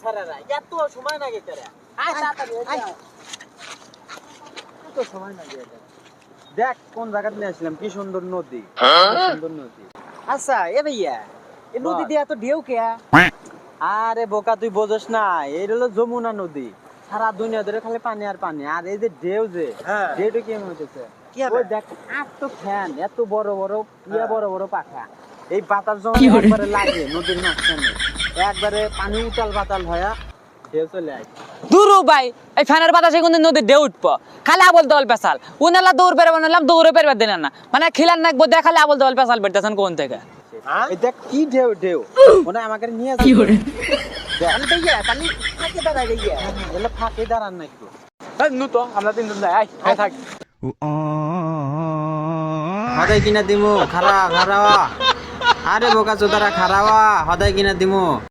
ছাড়ারা এত সময় লাগে কেরে। আয় তাড়াতাড়ি এত সময় লাগে দেখ কোন জায়গাতে নিয়ে আসলাম কি সুন্দর নদী। সুন্দর নদী। আচ্ছা এ ভাইয়া এই নদী দিয়ে এত ঢেউ কে? আরে বোকা তুই বোঝস না এই হলো যমুনা নদী। সারা দুনিয়া ধরে খালি পানি আর পানি। আর এই যে ঢেউ যে হ্যাঁ। ঢেউটা কি হইতেছে? কি হবে? ওই দেখ এত ফ্যান এত বড় বড় ইয়া বড় বড় পাখা। এই বাতাস যখন লাগে নদীর মাঝখানে। একবারে পানি উতাল পাতাল হয়া ঢেউ চলে আসে দূর ভাই এই ফ্যানের বাতাসে কিন্তু নদী দিয়ে উঠবো। খালি আবল দল পেশাল। উনালা দৌড় পেরে বানালাম দৌড়ে পেরে দিলেন না। মানে খিলার নাকবো দেখালে আবল দল পেশাল বেরতেছেন কোন থেকে? কি ঢেউ ঢেউ। মনে আমাকে নিয়ে যাবে। দেখ, আমি তো খালি ফাঁকে দাঁড়াই রে। এগুলো ফাঁকে দাঁড়ান না একটু। নু তো আমরা তিনজন যাই। আয় থাক। হদাই কিনা দিমু খারা খারাওয়া। আরে বোকা চোদারা খারাওয়া। হদাই কিনা দিমু।